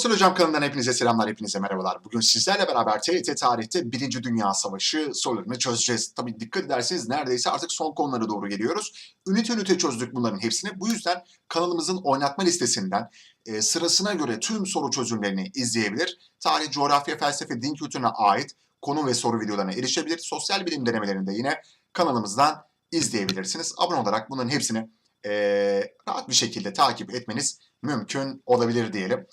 Sosyal Hocam kanalından hepinize selamlar, hepinize merhabalar. Bugün sizlerle beraber TRT tarihte Birinci Dünya Savaşı sorularını çözeceğiz. Tabii dikkat ederseniz neredeyse artık son konulara doğru geliyoruz. Ünite ünite çözdük bunların hepsini. Bu yüzden kanalımızın oynatma listesinden e, sırasına göre tüm soru çözümlerini izleyebilir. Tarih, coğrafya, felsefe, din kültürüne ait konu ve soru videolarına erişebilir. Sosyal bilim denemelerini de yine kanalımızdan izleyebilirsiniz. Abone olarak bunların hepsini e, rahat bir şekilde takip etmeniz mümkün olabilir diyelim.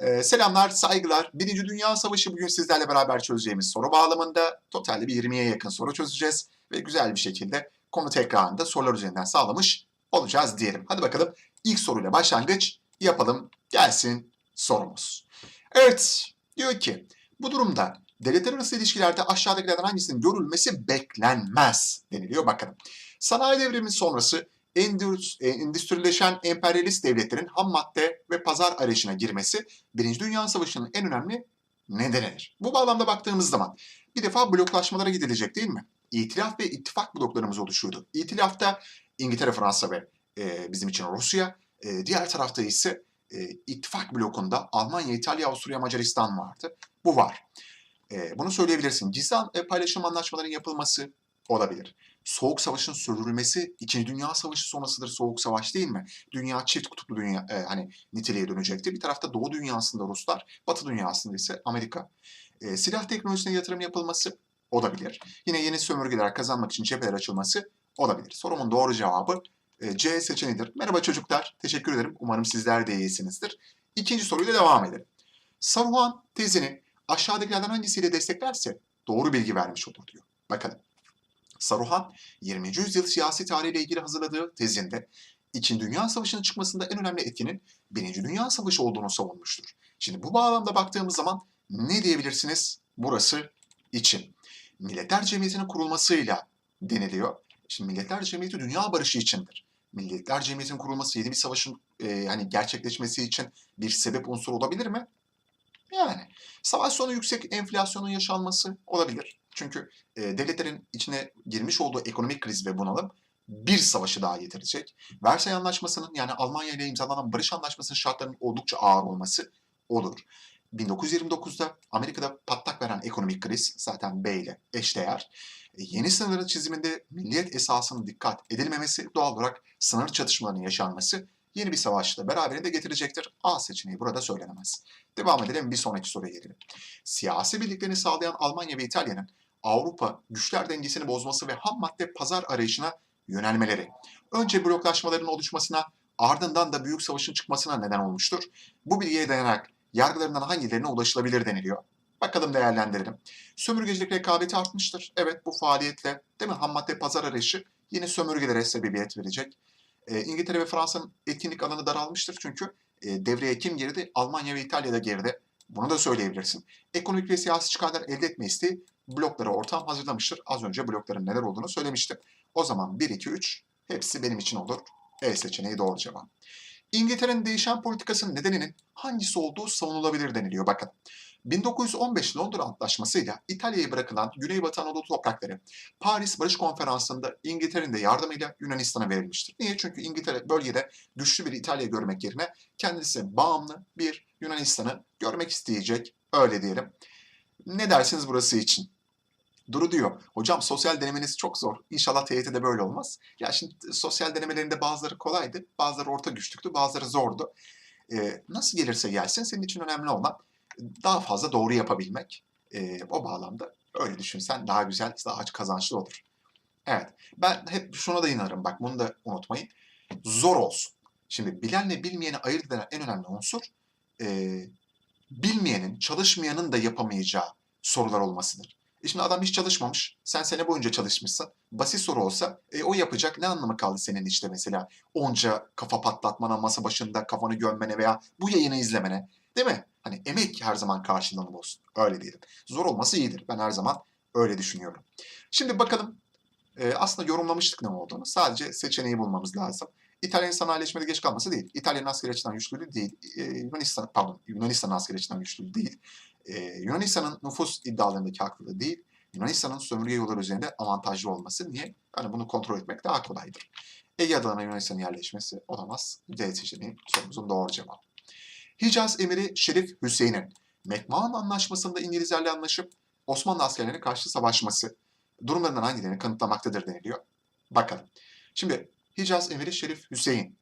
Ee, selamlar, saygılar. Birinci Dünya Savaşı bugün sizlerle beraber çözeceğimiz soru bağlamında totalde bir 20'ye yakın soru çözeceğiz ve güzel bir şekilde konu tekrarında sorular üzerinden sağlamış olacağız diyelim. Hadi bakalım ilk soruyla başlangıç yapalım. Gelsin sorumuz. Evet, diyor ki bu durumda devletler arası ilişkilerde aşağıdakilerden hangisinin görülmesi beklenmez deniliyor. Bakalım. Sanayi devrimi sonrası endüstrileşen emperyalist devletlerin ham madde ve pazar arayışına girmesi Birinci Dünya Savaşı'nın en önemli nedenidir. Bu bağlamda baktığımız zaman bir defa bloklaşmalara gidilecek değil mi? İtilaf ve ittifak bloklarımız oluşuyordu. İtilafta İngiltere, Fransa ve e, bizim için Rusya, e, diğer tarafta ise e, ittifak blokunda Almanya, İtalya, Avusturya, Macaristan vardı. Bu var. E, bunu söyleyebilirsin. Gizli e, paylaşım anlaşmalarının yapılması olabilir. Soğuk Savaş'ın sürdürülmesi İkinci Dünya Savaşı sonrasıdır Soğuk Savaş değil mi? Dünya çift kutuplu dünya e, hani niteliğe dönecekti. Bir tarafta Doğu dünyasında Ruslar, Batı dünyasında ise Amerika. E, silah teknolojisine yatırım yapılması olabilir. Yine yeni sömürgeler kazanmak için cepheler açılması olabilir. Sorumun doğru cevabı e, C seçeneğidir. Merhaba çocuklar, teşekkür ederim. Umarım sizler de iyisinizdir. İkinci soruyla devam edelim. Saruhan tezini aşağıdakilerden hangisiyle desteklerse doğru bilgi vermiş olur diyor. Bakalım. Saruhan 20. yüzyıl siyasi tarihiyle ilgili hazırladığı tezinde İkinci Dünya Savaşı'nın çıkmasında en önemli etkinin Birinci Dünya Savaşı olduğunu savunmuştur. Şimdi bu bağlamda baktığımız zaman ne diyebilirsiniz burası için? Milletler Cemiyeti'nin kurulmasıyla deniliyor. Şimdi Milletler Cemiyeti dünya barışı içindir. Milletler Cemiyeti'nin kurulması yeni bir savaşın e, hani gerçekleşmesi için bir sebep unsuru olabilir mi? Yani savaş sonu yüksek enflasyonun yaşanması olabilir. Çünkü e, devletlerin içine girmiş olduğu ekonomik kriz ve bunalım bir savaşı daha getirecek. Versay Anlaşması'nın yani Almanya ile imzalanan barış anlaşmasının şartlarının oldukça ağır olması olur. 1929'da Amerika'da patlak veren ekonomik kriz zaten B ile eşdeğer. E, yeni sınırların çiziminde milliyet esasının dikkat edilmemesi doğal olarak sınır çatışmalarının yaşanması yeni bir savaşla beraberinde getirecektir. A seçeneği burada söylenemez. Devam edelim bir sonraki soruya gelelim. Siyasi birliklerini sağlayan Almanya ve İtalya'nın Avrupa güçler dengesini bozması ve ham madde pazar arayışına yönelmeleri. Önce bloklaşmaların oluşmasına ardından da büyük savaşın çıkmasına neden olmuştur. Bu bilgiye dayanarak yargılarından hangilerine ulaşılabilir deniliyor. Bakalım değerlendirelim. Sömürgecilik rekabeti artmıştır. Evet bu faaliyetle değil mi ham madde pazar arayışı yine sömürgelere sebebiyet verecek. Ee, İngiltere ve Fransa'nın etkinlik alanı daralmıştır çünkü e, devreye kim girdi? Almanya ve İtalya'da geride. Bunu da söyleyebilirsin. Ekonomik ve siyasi çıkarlar elde etme isteği bloklara ortam hazırlamıştır. Az önce blokların neler olduğunu söylemiştim. O zaman 1, 2, 3 hepsi benim için olur. E seçeneği doğru cevap. İngiltere'nin değişen politikasının nedeninin hangisi olduğu savunulabilir deniliyor. Bakın 1915 Londra Antlaşması'yla İtalya'ya bırakılan Güneybatı Anadolu toprakları Paris Barış Konferansı'nda İngiltere'nin de yardımıyla Yunanistan'a verilmiştir. Niye? Çünkü İngiltere bölgede güçlü bir İtalya görmek yerine kendisi bağımlı bir Yunanistan'ı görmek isteyecek. Öyle diyelim. Ne dersiniz burası için? Duru diyor, hocam sosyal denemeniz çok zor. İnşallah TYT'de böyle olmaz. Ya şimdi sosyal denemelerinde bazıları kolaydı, bazıları orta güçlüktü, bazıları zordu. Ee, nasıl gelirse gelsin senin için önemli olan daha fazla doğru yapabilmek. Ee, o bağlamda öyle düşünsen daha güzel, daha kazançlı olur. Evet, ben hep şuna da inanırım, bak bunu da unutmayın. Zor olsun. Şimdi bilenle bilmeyeni ayırt eden en önemli unsur, e, bilmeyenin, çalışmayanın da yapamayacağı sorular olmasıdır. E şimdi adam hiç çalışmamış. Sen sene boyunca çalışmışsın. Basit soru olsa e, o yapacak. Ne anlamı kaldı senin işte mesela onca kafa patlatmana, masa başında kafanı gömmene veya bu yayını izlemene. Değil mi? Hani emek her zaman karşılığını bulsun. Öyle diyelim. Zor olması iyidir. Ben her zaman öyle düşünüyorum. Şimdi bakalım e, aslında yorumlamıştık ne olduğunu. Sadece seçeneği bulmamız lazım. İtalyan sanayileşmede geç kalması değil. İtalya'nın askeri açıdan güçlü değil. E, Yunanistan, pardon Yunanistan askeri açıdan güçlü değil. Ee, Yunanistan'ın nüfus iddialarındaki haklılığı değil, Yunanistan'ın sömürge yolları üzerinde avantajlı olması. Niye? Yani bunu kontrol etmek daha kolaydır. Ege adalarına Yunanistan'ın yerleşmesi olamaz. D seçeneği sorumuzun doğru cevabı. Hicaz Emiri Şerif Hüseyin'in Mekman Anlaşması'nda İngilizlerle anlaşıp Osmanlı askerlerine karşı savaşması durumlarından hangilerini kanıtlamaktadır deniliyor. Bakalım. Şimdi Hicaz Emiri Şerif Hüseyin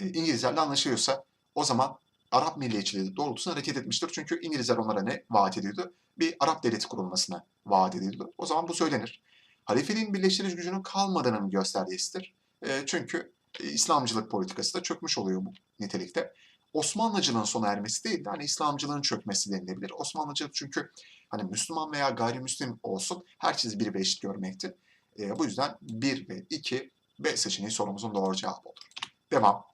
e, İngilizlerle anlaşıyorsa o zaman Arap milliyetçiliği doğrultusunda hareket etmiştir. Çünkü İngilizler onlara ne vaat ediyordu? Bir Arap devleti kurulmasına vaat ediyordu. O zaman bu söylenir. Halifeliğin birleştirici gücünün kalmadığının göstergesidir. E, çünkü İslamcılık politikası da çökmüş oluyor bu nitelikte. Osmanlıcılığın sona ermesi değil de hani İslamcılığın çökmesi denilebilir. Osmanlıcılık çünkü hani Müslüman veya gayrimüslim olsun herkes bir ve eşit görmekti. E, bu yüzden 1 ve 2 B seçeneği sorumuzun doğru cevabı olur. Devam.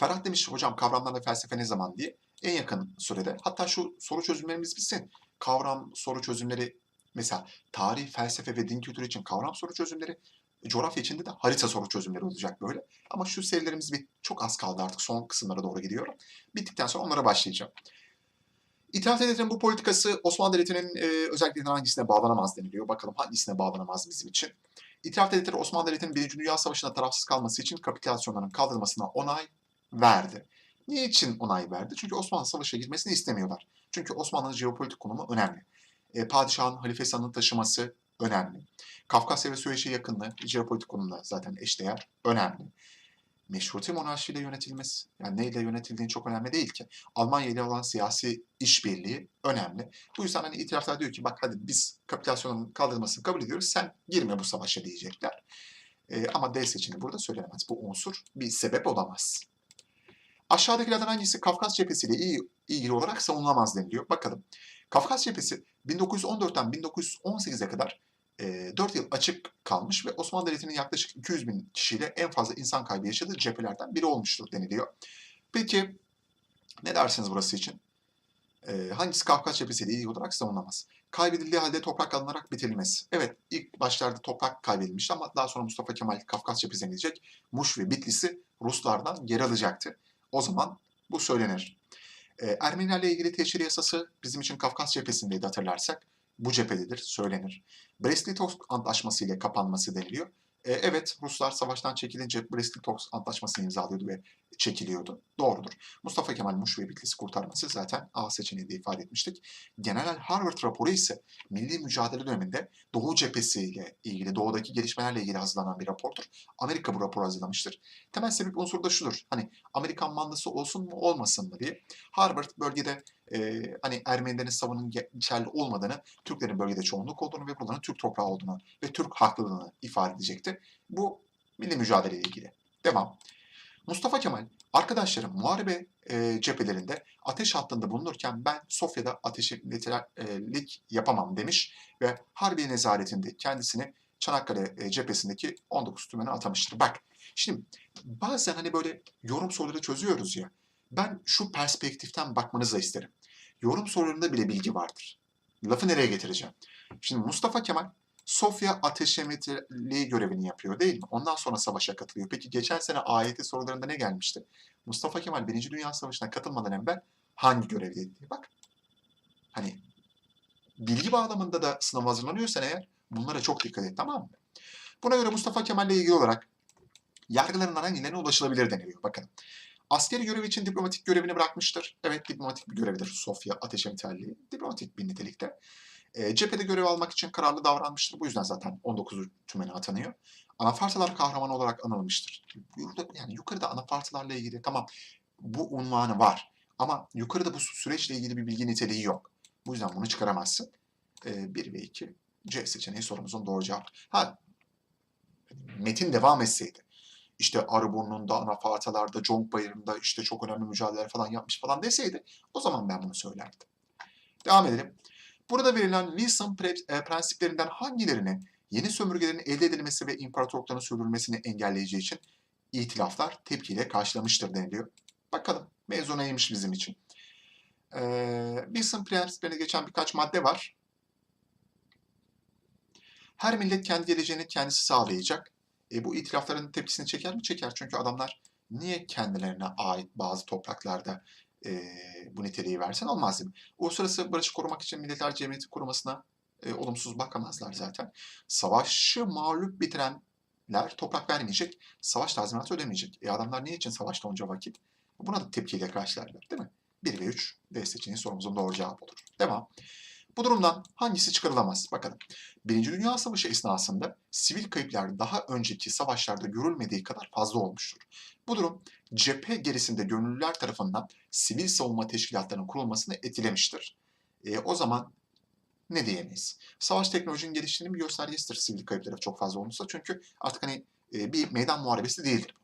Ferhat demiş hocam kavramlar ve felsefe ne zaman diye. En yakın sürede. Hatta şu soru çözümlerimiz bitsin. Kavram soru çözümleri mesela tarih, felsefe ve din kültürü için kavram soru çözümleri coğrafya içinde de harita soru çözümleri olacak böyle. Ama şu serilerimiz bir çok az kaldı artık son kısımlara doğru gidiyorum. Bittikten sonra onlara başlayacağım. İtiraf Devleti'nin bu politikası Osmanlı Devleti'nin e, özelliklerinden hangisine bağlanamaz deniliyor. Bakalım hangisine bağlanamaz bizim için. İtiraf Devletleri Osmanlı Devleti'nin Birinci Dünya Savaşı'nda tarafsız kalması için kapitülasyonların kaldırılmasına onay verdi. Niçin onay verdi? Çünkü Osmanlı Savaş'a girmesini istemiyorlar. Çünkü Osmanlı'nın jeopolitik konumu önemli. E, padişahın halife sanını taşıması önemli. Kafkasya ve Süveyş'e yakınlığı jeopolitik konumda zaten eşdeğer önemli. Meşruti monarşiyle yönetilmesi, yani neyle yönetildiğini çok önemli değil ki. Almanya ile olan siyasi işbirliği önemli. Bu yüzden hani itiraflar diyor ki bak hadi biz kapitülasyonun kaldırılmasını kabul ediyoruz, sen girme bu savaşa diyecekler. E, ama D seçeneği burada söylenemez. Bu unsur bir sebep olamaz. Aşağıdakilerden hangisi Kafkas cephesiyle iyi, ilgili olarak savunulamaz deniliyor. Bakalım. Kafkas cephesi 1914'ten 1918'e kadar e, 4 yıl açık kalmış ve Osmanlı Devleti'nin yaklaşık 200 bin kişiyle en fazla insan kaybı yaşadığı cephelerden biri olmuştur deniliyor. Peki ne dersiniz burası için? E, hangisi Kafkas cephesiyle ilgili olarak savunamaz? Kaybedildiği halde toprak alınarak bitirilmesi. Evet ilk başlarda toprak kaybedilmişti ama daha sonra Mustafa Kemal Kafkas cephesine gidecek. Muş ve Bitlis'i Ruslardan geri alacaktı. O zaman bu söylenir. E, Ermenilerle ilgili teşhir yasası bizim için Kafkas cephesindeydi hatırlarsak. Bu cephededir, söylenir. Brest-Litovsk Antlaşması ile kapanması deniliyor. E, evet, Ruslar savaştan çekilince Brest-Litovsk Antlaşması'nı imzalıyordu ve çekiliyordu. Doğrudur. Mustafa Kemal Muş ve Bitlis'i kurtarması zaten A seçeneğinde ifade etmiştik. General Harvard raporu ise milli mücadele döneminde Doğu cephesi ile ilgili, doğudaki gelişmelerle ilgili hazırlanan bir rapordur. Amerika bu raporu hazırlamıştır. Temel sebep unsuru da şudur. Hani Amerikan mandası olsun mu olmasın mı diye. Harvard bölgede e, hani Ermenilerin savunun geçerli olmadığını, Türklerin bölgede çoğunluk olduğunu ve buranın Türk toprağı olduğunu ve Türk haklılığını ifade edecekti. Bu milli mücadele ile ilgili. Devam. Mustafa Kemal arkadaşlarım muharebe e, cephelerinde ateş hattında bulunurken ben Sofya'da ateşlik yapamam demiş ve Harbiye nezaretinde kendisini Çanakkale e, cephesindeki 19 tümene atamıştır. Bak şimdi bazen hani böyle yorum soruları çözüyoruz ya ben şu perspektiften bakmanızı isterim. Yorum sorularında bile bilgi vardır. Lafı nereye getireceğim? Şimdi Mustafa Kemal Sofya ateşemetriliği görevini yapıyor değil mi? Ondan sonra savaşa katılıyor. Peki geçen sene AYT sorularında ne gelmişti? Mustafa Kemal 1. Dünya Savaşı'na katılmadan evvel hangi görevdeydi bak. Hani bilgi bağlamında da sınav hazırlanıyorsan eğer bunlara çok dikkat et tamam mı? Buna göre Mustafa Kemal ile ilgili olarak yargılarından hangilerine ulaşılabilir deniliyor. Bakın. Askeri görev için diplomatik görevini bırakmıştır. Evet diplomatik bir görevidir Sofya ateşemetriliği. Diplomatik bir nitelikte. E, cephede görev almak için kararlı davranmıştır. Bu yüzden zaten 19 tümene atanıyor. Anafartalar kahramanı olarak anılmıştır. Burada, yani yukarıda anafartalarla ilgili tamam bu unvanı var. Ama yukarıda bu süreçle ilgili bir bilgi niteliği yok. Bu yüzden bunu çıkaramazsın. E, 1 ve 2 C seçeneği sorumuzun doğru cevabı. Ha, metin devam etseydi. İşte Arıburnu'nda, anafartalarda, Conk Bayırı'nda işte çok önemli mücadeleler falan yapmış falan deseydi o zaman ben bunu söylerdim. Devam edelim. Burada verilen Wilson e, prensiplerinden hangilerinin yeni sömürgelerin elde edilmesi ve imparatorlukların sürdürülmesini engelleyeceği için itilaflar tepkiyle karşılamıştır deniliyor. Bakalım mevzu neymiş bizim için. Ee, Wilson prensiplerine geçen birkaç madde var. Her millet kendi geleceğini kendisi sağlayacak. E, bu itilafların tepkisini çeker mi? Çeker. Çünkü adamlar niye kendilerine ait bazı topraklarda e, bu niteliği versen olmaz değil mi? Uluslararası barışı korumak için Milletler Cemiyeti kurmasına e, olumsuz bakamazlar zaten. Savaşı mağlup bitirenler toprak vermeyecek, savaş tazminatı ödemeyecek. E adamlar niye için savaşta onca vakit? Buna da tepkiyle karşılarlar değil mi? 1 ve 3 D seçeneği sorumuzun doğru cevabı olur. Devam. Bu durumdan hangisi çıkarılamaz? Bakalım. Birinci Dünya Savaşı esnasında sivil kayıplar daha önceki savaşlarda görülmediği kadar fazla olmuştur. Bu durum cephe gerisinde gönüllüler tarafından sivil savunma teşkilatlarının kurulmasını etkilemiştir. E, o zaman ne diyemeyiz? Savaş teknolojinin geliştiğinin bir göstergesidir sivil kayıpları çok fazla olursa. Çünkü artık hani e, bir meydan muharebesi değildir.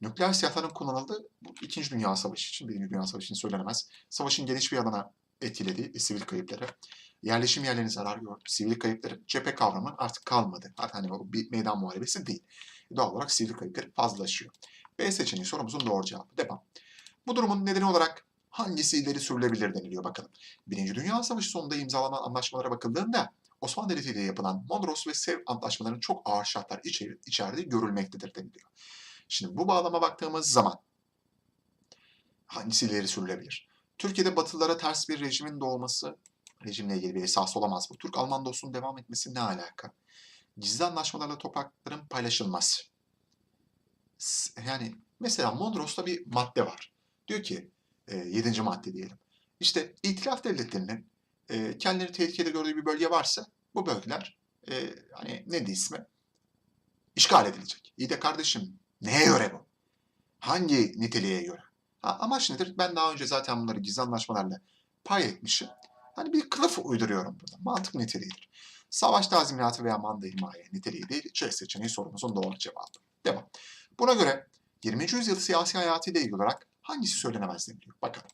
Nükleer silahların kullanıldığı bu İkinci Dünya Savaşı için, Birinci Dünya Savaşı için söylenemez. Savaşın geniş bir alana etkilediği e, sivil kayıpları, yerleşim yerlerine zarar gördü, sivil kayıpları, cephe kavramı artık kalmadı. Artık hani o bir meydan muharebesi değil. Doğal olarak sivil kayıpları fazlalaşıyor. B seçeneği sorumuzun doğru cevabı. Devam. Bu durumun nedeni olarak hangisi ileri sürülebilir deniliyor bakalım. Birinci Dünya Savaşı sonunda imzalanan anlaşmalara bakıldığında Osmanlı Devleti ile yapılan Mondros ve Sevr antlaşmalarının çok ağır şartlar içeri, içerdiği görülmektedir deniliyor. Şimdi bu bağlama baktığımız zaman hangisi ileri sürülebilir? Türkiye'de Batılılara ters bir rejimin doğması, rejimle ilgili bir esas olamaz bu. Türk-Alman dostluğunun devam etmesi ne alaka? Gizli anlaşmalarla toprakların paylaşılması. Yani mesela Mondros'ta bir madde var. Diyor ki, e, 7. madde diyelim. İşte itilaf devletlerinin e, kendileri tehlikede gördüğü bir bölge varsa bu bölgeler e, hani ne diye ismi? İşgal edilecek. İyi de kardeşim neye göre bu? Hangi niteliğe göre? Ha, amaç nedir? Ben daha önce zaten bunları gizli anlaşmalarla pay etmişim. Hani bir kılıf uyduruyorum burada. Mantık niteliğidir. Savaş tazminatı veya manda himaye niteliği değil. C seçeneği sorumuzun doğru cevabı. Devam. Buna göre 20. yüzyıl siyasi hayatıyla ilgili olarak hangisi söylenemez deniliyor? Bakalım.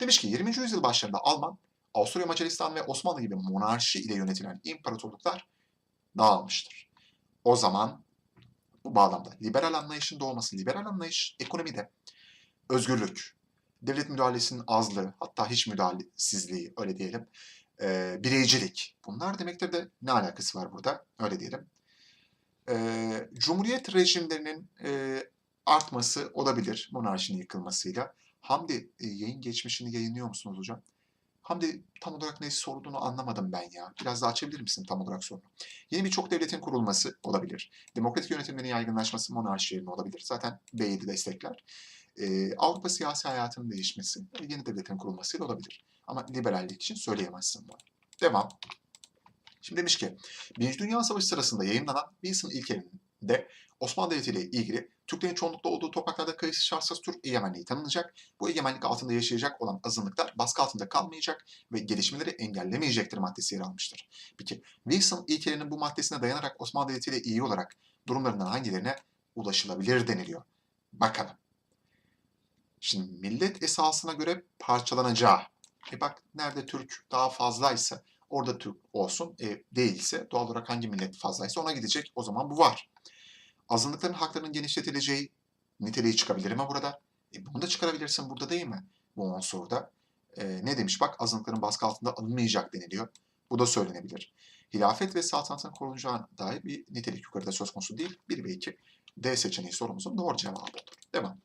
Demiş ki 20. yüzyıl başlarında Alman, Avusturya Macaristan ve Osmanlı gibi monarşi ile yönetilen imparatorluklar dağılmıştır. O zaman bu bağlamda liberal anlayışın doğması, liberal anlayış ekonomide özgürlük, devlet müdahalesinin azlığı, hatta hiç müdahalesizliği öyle diyelim, e, bireycilik. Bunlar demektir de ne alakası var burada? Öyle diyelim. E, Cumhuriyet rejimlerinin e, artması olabilir monarşinin yıkılmasıyla. Hamdi e, yayın geçmişini yayınlıyor musunuz hocam? Hamdi tam olarak ne sorduğunu anlamadım ben ya. Biraz daha açabilir misin tam olarak sorunu? Yeni birçok devletin kurulması olabilir. Demokratik yönetimlerin yaygınlaşması monarşi yerine olabilir. Zaten B'yi destekler. Ee, Avrupa siyasi hayatının değişmesi, yeni devletin kurulmasıyla olabilir. Ama liberallik için söyleyemezsin bunu. Devam. Şimdi demiş ki, Birinci Dünya Savaşı sırasında yayınlanan Wilson ilkelerinde Osmanlı Devleti ile ilgili Türklerin çoğunlukla olduğu topraklarda kayıtsız şartsız Türk egemenliği tanınacak. Bu egemenlik altında yaşayacak olan azınlıklar baskı altında kalmayacak ve gelişmeleri engellemeyecektir maddesi yer almıştır. Peki Wilson ilkelerinin bu maddesine dayanarak Osmanlı Devleti ile iyi olarak durumlarından hangilerine ulaşılabilir deniliyor. Bakalım. Şimdi millet esasına göre parçalanacağı. E bak nerede Türk daha fazlaysa orada Türk olsun. E, değilse doğal olarak hangi millet fazlaysa ona gidecek. O zaman bu var. Azınlıkların haklarının genişletileceği niteliği çıkabilir mi burada? E, bunu da çıkarabilirsin burada değil mi? Bu unsurda. E, ne demiş bak azınlıkların baskı altında alınmayacak deniliyor. Bu da söylenebilir. Hilafet ve saltanatın korunacağına dair bir nitelik yukarıda söz konusu değil. 1 ve 2 D seçeneği sorumuzun doğru cevabı olur. Devam.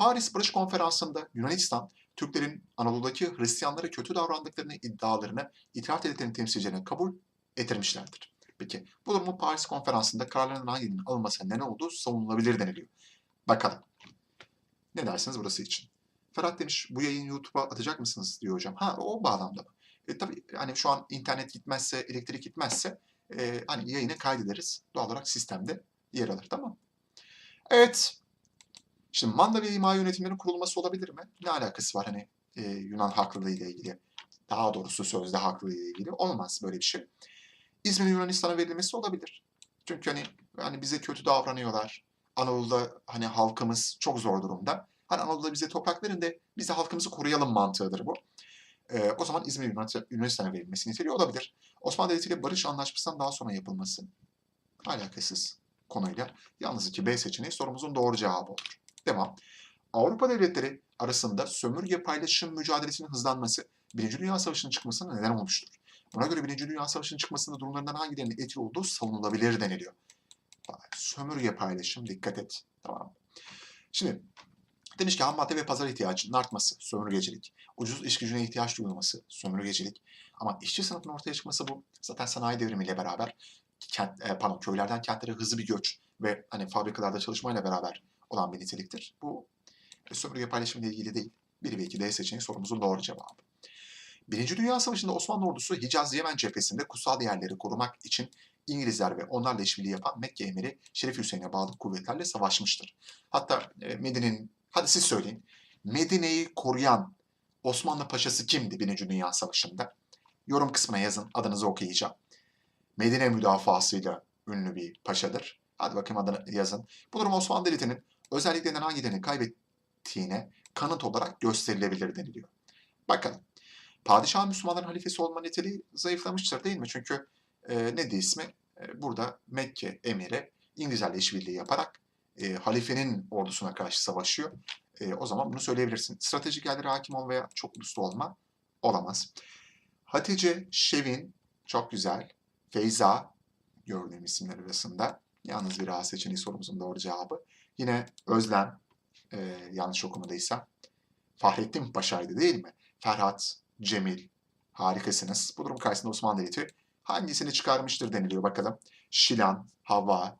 Paris Barış Konferansı'nda Yunanistan, Türklerin Anadolu'daki Hristiyanlara kötü davrandıklarını iddialarını itiraf devletlerinin temsilcilerine kabul ettirmişlerdir. Peki bu durumun Paris Konferansı'nda kararların hangilerinin alınmasına neden olduğu savunulabilir deniliyor. Bakalım. Ne dersiniz burası için? Ferhat demiş bu yayını YouTube'a atacak mısınız diyor hocam. Ha o bağlamda mı? E, tabii hani şu an internet gitmezse, elektrik gitmezse e, hani yayını kaydederiz. Doğal olarak sistemde yer alır tamam Evet. Şimdi manda ve himaye yönetimlerinin kurulması olabilir mi? Ne alakası var hani e, Yunan haklılığı ile ilgili? Daha doğrusu sözde haklılığı ile ilgili. Olmaz böyle bir şey. İzmir'in Yunanistan'a verilmesi olabilir. Çünkü hani hani bize kötü davranıyorlar. Anadolu'da hani halkımız çok zor durumda. Hani Anadolu'da bize toprak verin de biz de halkımızı koruyalım mantığıdır bu. Ee, o zaman İzmir Yunan- Yunanistan'a verilmesi niteliği olabilir. Osmanlı Devleti ile barış anlaşmasından daha sonra yapılması alakasız konuyla. Yalnız iki B seçeneği sorumuzun doğru cevabı olur. Devam. Avrupa devletleri arasında sömürge paylaşım mücadelesinin hızlanması Birinci Dünya Savaşı'nın çıkmasına neden olmuştur. Buna göre Birinci Dünya Savaşı'nın çıkmasında durumlarından hangilerinin etkili olduğu savunulabilir deniliyor. Sömürge paylaşım dikkat et. Tamam. Şimdi demiş ki ham madde ve pazar ihtiyacının artması, sömürgecilik. Ucuz iş gücüne ihtiyaç duyulması, sömürgecilik. Ama işçi sınıfının ortaya çıkması bu. Zaten sanayi devrimiyle beraber kent, e, pardon, köylerden kentlere hızlı bir göç ve hani fabrikalarda çalışmayla beraber olan bir niteliktir. Bu e, sömürge paylaşımıyla ilgili değil. 1 ve 2 D seçeneği sorumuzun doğru cevabı. Birinci Dünya Savaşı'nda Osmanlı ordusu Hicaz Yemen cephesinde kutsal yerleri korumak için İngilizler ve onlarla işbirliği yapan Mekke emiri Şerif Hüseyin'e bağlı kuvvetlerle savaşmıştır. Hatta e, Medine'nin, hadi siz söyleyin, Medine'yi koruyan Osmanlı paşası kimdi Birinci Dünya Savaşı'nda? Yorum kısmına yazın, adınızı okuyacağım. Medine müdafasıyla ünlü bir paşadır. Hadi bakayım adını yazın. Bu durum Osmanlı Devleti'nin özelliklerinden hangilerini kaybettiğine kanıt olarak gösterilebilir deniliyor. Bakalım. Padişah Müslümanların halifesi olma niteliği zayıflamıştır değil mi? Çünkü e, ne diye ismi? E, burada Mekke emiri İngilizlerle işbirliği yaparak e, halifenin ordusuna karşı savaşıyor. E, o zaman bunu söyleyebilirsin. Stratejik yerlere hakim ol veya çok uluslu olma olamaz. Hatice, Şevin çok güzel. Feyza gördüğüm isimler arasında. Yalnız bir A seçeneği sorumuzun doğru cevabı. Yine Özlem, e, yanlış okumadıysam. Fahrettin Paşa'ydı değil mi? Ferhat, Cemil, harikasınız. Bu durum karşısında Osmanlı Devleti hangisini çıkarmıştır deniliyor bakalım. Şilan, Havva,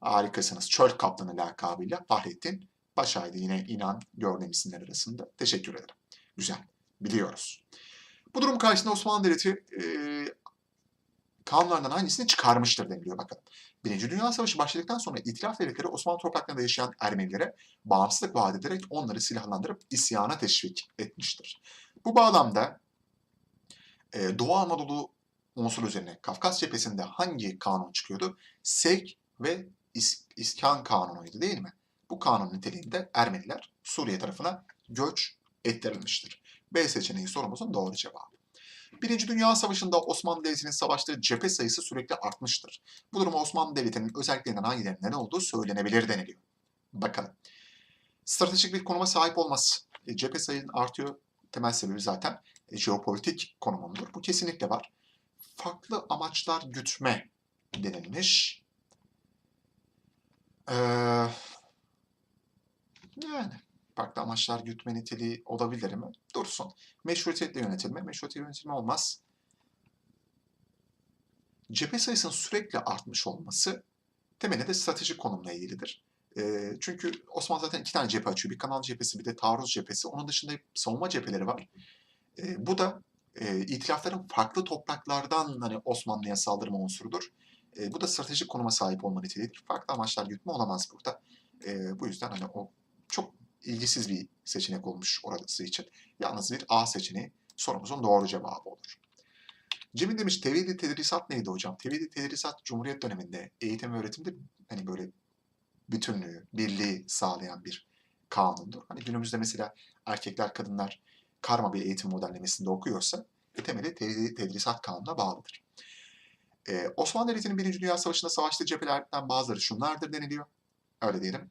harikasınız. Çöl Kaplanı lakabıyla Fahrettin Paşa'ydı yine inan gördüğüm isimler arasında. Teşekkür ederim. Güzel, biliyoruz. Bu durum karşısında Osmanlı Devleti e, kanunlarından hangisini çıkarmıştır deniliyor bakalım. Birinci Dünya Savaşı başladıktan sonra İtilaf devletleri Osmanlı topraklarında yaşayan Ermenilere bağımsızlık vaat ederek onları silahlandırıp isyana teşvik etmiştir. Bu bağlamda e, Doğu Anadolu unsuru üzerine Kafkas cephesinde hangi kanun çıkıyordu? Sevk ve İs- İskan kanunuydu değil mi? Bu kanun niteliğinde Ermeniler Suriye tarafına göç ettirilmiştir. B seçeneği sorumuzun doğru cevabı. Birinci Dünya Savaşı'nda Osmanlı Devleti'nin savaştığı cephe sayısı sürekli artmıştır. Bu duruma Osmanlı Devleti'nin özelliklerinden hangilerinin neden olduğu söylenebilir deniliyor. Bakalım. Stratejik bir konuma sahip olması. E, cephe sayının artıyor. Temel sebebi zaten e, jeopolitik konumundur. Bu kesinlikle var. Farklı amaçlar gütme denilmiş. Ee, yani farklı amaçlar gütme niteliği olabilir mi? Dursun. Meşrutiyetle yönetilme. Meşrutiyetle yönetilme olmaz. Cephe sayısının sürekli artmış olması temelde de stratejik konumla ilgilidir. Ee, çünkü Osmanlı zaten iki tane cephe açıyor. Bir kanal cephesi bir de taarruz cephesi. Onun dışında savunma cepheleri var. Ee, bu da e, itilafların farklı topraklardan hani Osmanlı'ya saldırma unsurudur. E, bu da stratejik konuma sahip olma niteliğidir. Farklı amaçlar gütme olamaz burada. E, bu yüzden hani o çok ilgisiz bir seçenek olmuş orası için. Yalnız bir A seçeneği sorumuzun doğru cevabı olur. Cemil demiş tevhid tedrisat neydi hocam? Tevhid tedrisat Cumhuriyet döneminde eğitim ve öğretimde hani böyle bütünlüğü, birliği sağlayan bir kanundur. Hani günümüzde mesela erkekler, kadınlar karma bir eğitim modellemesinde okuyorsa temeli tevhid tedrisat kanununa bağlıdır. Ee, Osmanlı Devleti'nin Birinci Dünya Savaşı'nda savaştığı cephelerden bazıları şunlardır deniliyor. Öyle diyelim.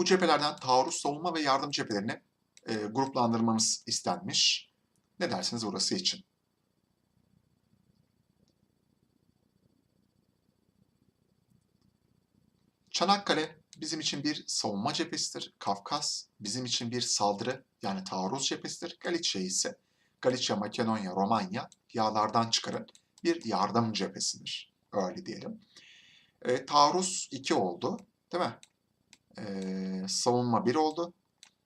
Bu cephelerden taarruz, savunma ve yardım cephelerini e, gruplandırmamız istenmiş. Ne dersiniz orası için? Çanakkale bizim için bir savunma cephesidir. Kafkas bizim için bir saldırı yani taarruz cephesidir. Galicia ise Galicia, Makedonya, Romanya yağlardan çıkarın bir yardım cephesidir. Öyle diyelim. E, taarruz 2 oldu. Değil mi? E, savunma 1 oldu.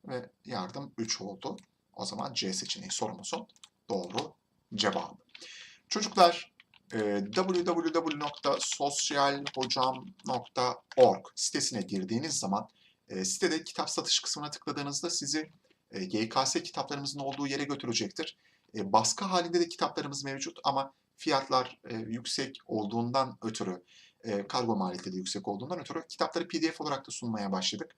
Ve yardım 3 oldu. O zaman C seçeneği sorumuzun doğru cevabı. Çocuklar e, www.sosyalhocam.org sitesine girdiğiniz zaman e, sitede kitap satış kısmına tıkladığınızda sizi e, GKS kitaplarımızın olduğu yere götürecektir. E, baskı halinde de kitaplarımız mevcut ama fiyatlar e, yüksek olduğundan ötürü, e, kargo maliyeti de yüksek olduğundan ötürü kitapları PDF olarak da sunmaya başladık.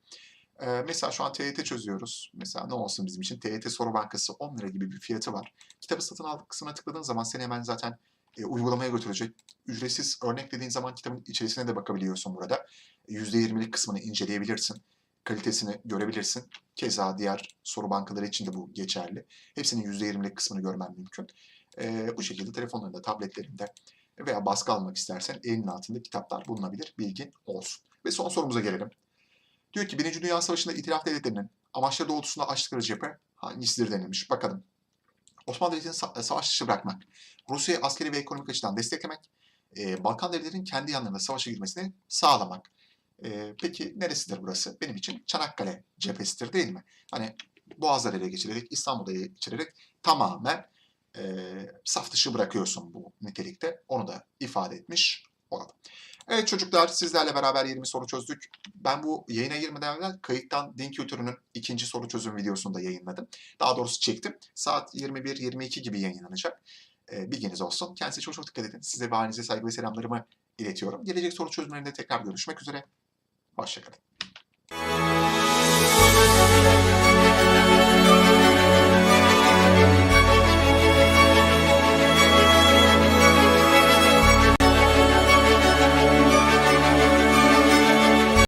E, mesela şu an TYT çözüyoruz. Mesela ne olsun bizim için? TYT Soru Bankası 10 lira gibi bir fiyatı var. Kitabı satın aldık kısmına tıkladığın zaman seni hemen zaten e, uygulamaya götürecek. Ücretsiz örnek dediğin zaman kitabın içerisine de bakabiliyorsun burada. %20'lik kısmını inceleyebilirsin. Kalitesini görebilirsin. Keza diğer soru bankaları için de bu geçerli. Hepsinin %20'lik kısmını görmen mümkün. E, bu şekilde telefonlarında, tabletlerinde veya baskı almak istersen elinin altında kitaplar bulunabilir. Bilgin olsun. Ve son sorumuza gelelim. Diyor ki Birinci Dünya Savaşı'nda itilaf devletlerinin amaçları doğrultusunda açtıkları cephe hangisidir denilmiş. Bakalım. Osmanlı Devleti'ni sa- savaş dışı bırakmak, Rusya'yı askeri ve ekonomik açıdan desteklemek, e, Balkan devletlerinin kendi yanlarında savaşa girmesini sağlamak. Ee, peki neresidir burası? Benim için Çanakkale cephesidir değil mi? Hani Boğazları ele geçirerek, İstanbul'da ele geçirerek tamamen e, saf dışı bırakıyorsun bu nitelikte. Onu da ifade etmiş olalım. Evet çocuklar sizlerle beraber 20 soru çözdük. Ben bu yayına girmeden evvel kayıttan din kültürünün ikinci soru çözüm videosunu da yayınladım. Daha doğrusu çektim. Saat 21-22 gibi yayınlanacak. Ee, bilginiz olsun. Kendinize çok çok dikkat edin. Size ve ailenize saygı ve selamlarımı iletiyorum. Gelecek soru çözümlerinde tekrar görüşmek üzere. Hoşçakalın.